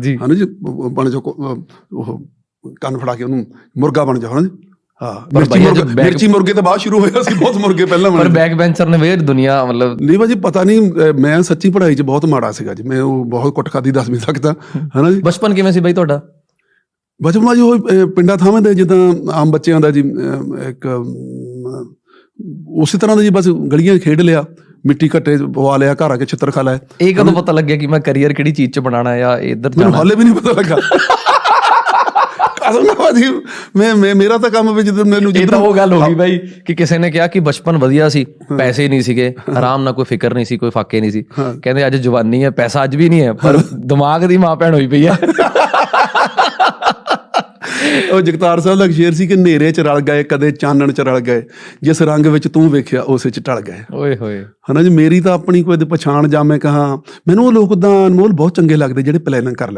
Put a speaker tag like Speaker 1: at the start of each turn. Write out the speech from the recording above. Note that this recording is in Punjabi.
Speaker 1: ਜੀ।
Speaker 2: ਹਨਾ ਜੀ ਬਣ ਜਾ ਉਹ ਕੰਨ ਫੜਾ ਕੇ ਉਹਨੂੰ ਮੁਰਗਾ ਬਣ ਜਾ ਹਨਾ ਜੀ ਹਾਂ ਮਿਰਚੀ ਮੁਰਗਾ ਤੋਂ ਬਾਅਦ ਸ਼ੁਰੂ ਹੋਇਆ ਸੀ ਬਹੁਤ ਮੁਰਗੇ ਪਹਿਲਾਂ
Speaker 1: ਪਰ ਬੈਕ ਬੈਂਚਰ ਨੇ ਵੇਰ ਦੁਨੀਆ ਮਤਲਬ
Speaker 2: ਨਹੀਂ ਭਾਜੀ ਪਤਾ ਨਹੀਂ ਮੈਂ ਸੱਚੀ ਪੜ੍ਹਾਈ 'ਚ ਬਹੁਤ ਮਾੜਾ ਸੀਗਾ ਜੀ। ਮੈਂ ਉਹ ਬਹੁਤ ਕੁੱਟ ਖਾਦੀ 10ਵੀਂ ਤੱਕ ਤਾਂ ਹਨਾ ਜੀ।
Speaker 1: ਬਚਪਨ ਕਿਵੇਂ ਸੀ ਬਾਈ ਤੁਹਾਡਾ?
Speaker 2: ਬਚਪਨ ਭਾਜੀ ਉਹ ਪਿੰਡਾਂ ਥਾਵਾਂ ਦੇ ਜਿੱਦਾਂ ਆਮ ਬੱਚਿਆਂ ਦਾ ਜੀ ਇੱਕ ਉਸੇ ਤਰ੍ਹਾਂ ਦਾ ਜੀ ਬਸ ਗਲੀਆਂ ਖੇਡ ਲਿਆ। ਮਿੱਟੀ ਘੱਟੇ ਪਵਾ ਲਿਆ ਘਰ ਆ ਕੇ ਛਿੱਤਰ ਖਾ ਲਿਆ।
Speaker 1: ਇਹ ਕਦੋਂ ਪਤਾ ਲੱਗਿਆ ਕਿ ਮੈਂ ਕੈਰੀਅਰ ਕਿਹੜੀ ਚੀਜ਼ 'ਚ ਬਣਾਉਣਾ ਜਾਂ ਇੱਧਰ
Speaker 2: ਮੈਨੂੰ
Speaker 1: ਜਾਣਾ?
Speaker 2: ਹਾਲੇ ਵੀ ਨਹੀਂ ਪਤਾ ਲੱਗਾ। ਕਸਮ ਨਾਲ ਭਾਜੀ ਮੈਂ ਮੈਂ ਮੇਰਾ ਤਾਂ ਕੰਮ ਵੀ ਜਦੋਂ ਮੈਨੂੰ
Speaker 1: ਇਹ ਤਾਂ
Speaker 2: ਜਿੱਦਾਂ
Speaker 1: ਉਹ ਗੱਲ ਹੋ ਗਈ ਬਾਈ ਕਿ ਕਿਸੇ ਨੇ ਕਿਹਾ ਕਿ ਬਚਪਨ ਵਧੀਆ ਸੀ ਪੈਸੇ ਨਹੀਂ ਸੀਗੇ ਆਰਾਮ ਨਾਲ ਕੋਈ ਫਿਕਰ ਨਹੀਂ ਸੀ ਕੋਈ ਫਾਕੇ ਨਹੀਂ ਸੀ। ਕਹਿੰਦੇ ਅੱਜ ਜਵਾਨੀ ਹੈ ਪੈਸਾ ਅੱਜ ਵੀ ਨਹੀਂ ਹੈ ਪਰ ਦਿਮਾਗ ਦੀ ਮਾਂ ਭੈਣ ਹੋਈ ਪਈ ਹੈ।
Speaker 2: ਉਹ ਜਗਤਾਰ ਸਾਹਿਬ ਦਾ ਸ਼ੇਰ ਸੀ ਕਿ ਹਨੇਰੇ 'ਚ ਰਲ ਗਏ ਕਦੇ ਚਾਨਣ 'ਚ ਰਲ ਗਏ ਜਿਸ ਰੰਗ ਵਿੱਚ ਤੂੰ ਵੇਖਿਆ ਉਸੇ 'ਚ ਢਲ ਗਏ।
Speaker 1: ਓਏ ਹੋਏ।
Speaker 2: ਹਨਾ ਜੀ ਮੇਰੀ ਤਾਂ ਆਪਣੀ ਕੋਈ ਪਛਾਣ ਜਾਂ ਮੈਂ ਕਹਾ ਮੈਨੂੰ ਉਹ ਲੋਕ ਦਾ ਅਨਮੋਲ ਬਹੁਤ ਚੰਗੇ ਲੱਗਦੇ ਜਿਹੜੇ ਪਲੈਨਿੰਗ ਕਰ ਲੈਂਦੇ।